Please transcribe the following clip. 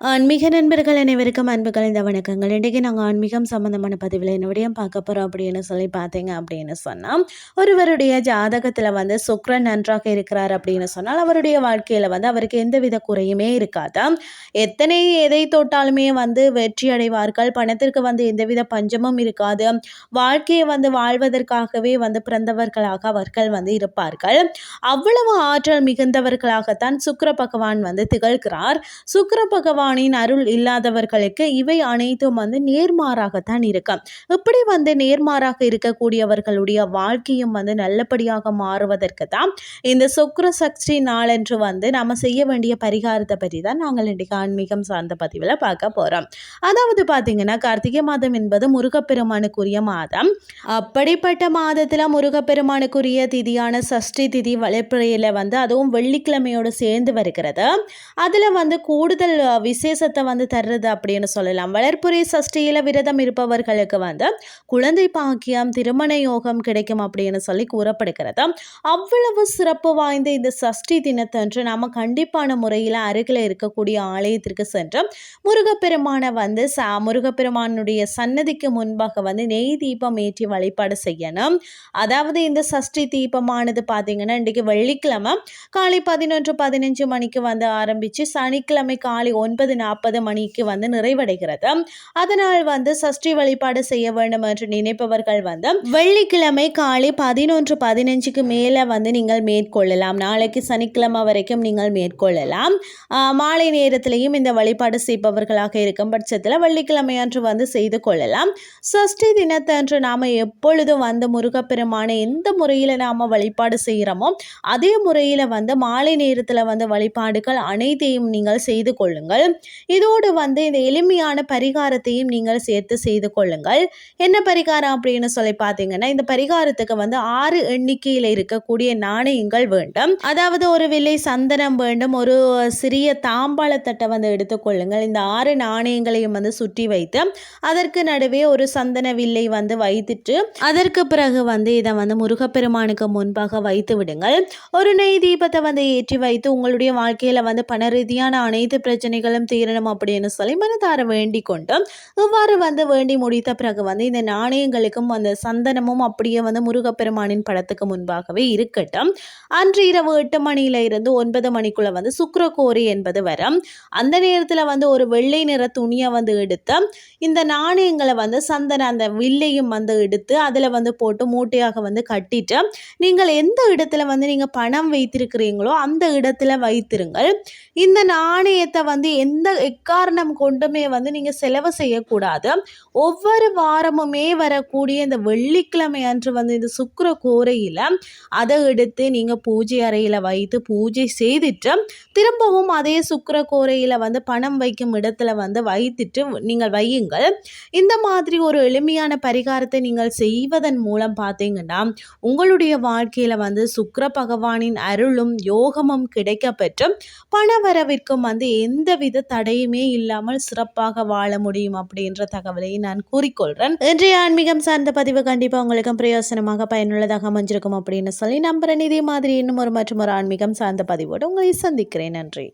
ஆன்மீக நண்பர்கள் அனைவருக்கும் அன்புகள் இந்த வணக்கங்கள். இன்றைக்கி நாங்கள் ஆன்மீகம் சம்மந்தமான பதிவில் என்னுடைய பார்க்க போகிறோம் அப்படின்னு சொல்லி பார்த்தீங்க அப்படின்னு சொன்னால் ஒருவருடைய ஜாதகத்தில் வந்து சுக்ரன் நன்றாக இருக்கிறார் அப்படின்னு சொன்னால் அவருடைய வாழ்க்கையில் வந்து அவருக்கு எந்தவித குறையுமே இருக்காது? எத்தனை எதை தொட்டாலுமே வந்து வெற்றி அடைவார்கள். பணத்திற்கு வந்து எந்தவித பஞ்சமும் இருக்காது. வாழ்க்கையை வந்து வாழ்வதற்காகவே வந்து பிறந்தவர்களாக அவர்கள் வந்து இருப்பார்கள். அவ்வளவு ஆற்றல் மிகுந்தவர்களாகத்தான் சுக்கர பகவான் வந்து திகழ்கிறார். சுக்கர பகவான் பகவானின் அருள் இல்லாதவர்களுக்கு இவை அனைத்தும் வந்து நேர்மாறாகத்தான் இருக்கும். இப்படி வந்து நேர்மாறாக இருக்கக்கூடியவர்களுடைய வாழ்க்கையும் வந்து நல்லபடியாக மாறுவதற்கு தான் இந்த சுக்ர சக்தி நாளன்று வந்து நம்ம செய்ய வேண்டிய பரிகாரத்தை பற்றி தான் நாங்கள் இன்றைக்கு ஆன்மீகம் சார்ந்த பதிவில் பார்க்க போகிறோம் அதாவது பார்த்தீங்கன்னா கார்த்திகை மாதம் என்பது முருகப்பெருமானுக்குரிய மாதம். அப்படிப்பட்ட மாதத்தில் முருகப்பெருமானுக்குரிய திதியான சஷ்டி திதி வளர்ப்புறையில் வந்து அதுவும் வெள்ளிக்கிழமையோடு சேர்ந்து வருகிறது. அதில் வந்து கூடுதல் விசேஷத்தை வந்து தர்றது அப்படின்னு சொல்லலாம். வளர்ப்புரை சஷ்டியில் விரதம் இருப்பவர்களுக்கு வந்து குழந்தை பாக்கியம் திருமண யோகம் கிடைக்கும் அப்படின்னு சொல்லி கூறப்படுகிறது. அவ்வளவு சிறப்பு வாய்ந்த இந்த சஷ்டி தினத்தன்று நாம் கண்டிப்பான முறையில் அருகில் இருக்கக்கூடிய ஆலயத்திற்கு சென்று முருகப்பெருமானை வந்து ச முருகப்பெருமானுடைய சன்னதிக்கு முன்பாக வந்து நெய் தீபம் ஏற்றி வழிபாடு செய்யணும். அதாவது இந்த சஷ்டி தீபமானது பார்த்தீங்கன்னா இன்றைக்கு வெள்ளிக்கிழமை காலை பதினொன்று பதினஞ்சு மணிக்கு வந்து ஆரம்பித்து சனிக்கிழமை காலை ஒன்பது ஒன்பது நாற்பது மணிக்கு வந்து நிறைவடைகிறது. அதனால் வந்து சஷ்டி வழிபாடு செய்ய வேண்டும் என்று நினைப்பவர்கள் வந்து வெள்ளிக்கிழமை காலை பதினொன்று பதினஞ்சுக்கு மேலே வந்து நீங்கள் மேற்கொள்ளலாம். நாளைக்கு சனிக்கிழமை வரைக்கும் நீங்கள் மேற்கொள்ளலாம். மாலை நேரத்திலையும் இந்த வழிபாடு செய்பவர்களாக இருக்கும் பட்சத்தில் வெள்ளிக்கிழமை அன்று வந்து செய்து கொள்ளலாம். சஷ்டி தினத்தன்று நாம் எப்பொழுதும் வந்து முருகப்பெருமான எந்த முறையில் நாம் வழிபாடு செய்கிறோமோ அதே முறையில் வந்து மாலை நேரத்தில் வந்து வழிபாடுகள் அனைத்தையும் நீங்கள் செய்து கொள்ளுங்கள். இதோடு வந்து இந்த எளிமையான பரிகாரத்தையும் நீங்கள் சேர்த்து செய்து கொள்ளுங்கள். என்ன பரிகாரம் அப்படின்னு சொல்லி பார்த்தீங்கன்னா இந்த பரிகாரத்துக்கு வந்து ஆறு எண்ணிக்கையில் இருக்கக்கூடிய நாணயங்கள் வேண்டும். அதாவது ஒரு விலை சந்தனம் வேண்டும் ஒரு சிறிய தாம்பாளத்தட்டை வந்து எடுத்துக்கொள்ளுங்கள் இந்த ஆறு நாணயங்களையும் வந்து சுற்றி வைத்து அதற்கு நடுவே ஒரு சந்தன வில்லை வந்து வைத்துட்டு அதற்கு பிறகு வந்து இதை வந்து முருகப்பெருமானுக்கு முன்பாக வைத்து விடுங்கள். ஒரு நெய் தீபத்தை வந்து ஏற்றி வைத்து உங்களுடைய வாழ்க்கையில் வந்து பண ரீதியான அனைத்து பிரச்சனைகளும் தீரணும் அப்படின்னு சொல்லி மனதார வேண்டி கொண்டு இவ்வாறு வந்து வேண்டி முடித்த பிறகு வந்து இந்த நாணயங்களுக்கும் அந்த சந்தனமும் அப்படியே வந்து முருகப்பெருமானின் படத்துக்கு முன்பாகவே இருக்கட்டும். அன்று இரவு எட்டு மணியில இருந்து ஒன்பது மணிக்குள்ள வந்து சுக்கரகோரி என்பது வரும். அந்த நேரத்தில் வந்து ஒரு வெள்ளை நிற துணியை வந்து எடுத்து இந்த நாணயங்களை வந்து சந்தன அந்த வில்லையும் வந்து எடுத்து அதில் வந்து போட்டு மூட்டையாக வந்து கட்டிட்டு நீங்கள் எந்த இடத்துல வந்து நீங்கள் பணம் வைத்திருக்கிறீங்களோ அந்த இடத்துல வைத்திருங்கள். இந்த நாணயத்தை வந்து எந்த எந்த எக்காரணம் கொண்டுமே வந்து நீங்கள் செலவு செய்யக்கூடாது. ஒவ்வொரு வாரமுமே வரக்கூடிய இந்த வெள்ளிக்கிழமை அன்று வந்து இந்த சுக்கர கோரையில் அதை எடுத்து நீங்கள் பூஜை அறையில் வைத்து பூஜை செய்துட்டு திரும்பவும் அதே சுக்கர கோரையில் வந்து பணம் வைக்கும் இடத்துல வந்து வைத்துட்டு நீங்கள் வையுங்கள். இந்த மாதிரி ஒரு எளிமையான பரிகாரத்தை நீங்கள் செய்வதன் மூலம் பார்த்தீங்கன்னா உங்களுடைய வாழ்க்கையில் வந்து சுக்கர பகவானின் அருளும் யோகமும் கிடைக்கப்பெற்று பண வரவிற்கும் வந்து எந்தவித தடையுமே இல்லாமல் சிறப்பாக வாழ முடியும் அப்படின்ற தகவலை நான் கூறிக்கொள்கிறேன் இன்றைய ஆன்மீகம் சார்ந்த பதிவு கண்டிப்பாக உங்களுக்கும் பிரயோசனமாக பயனுள்ளதாக அமைஞ்சிருக்கும் அப்படின்னு சொல்லி நம்புறேன். இதே மாதிரி இன்னும் ஒரு மற்றும் ஒரு ஆன்மீகம் சார்ந்த பதிவோடு உங்களை சந்திக்கிறேன். நன்றி.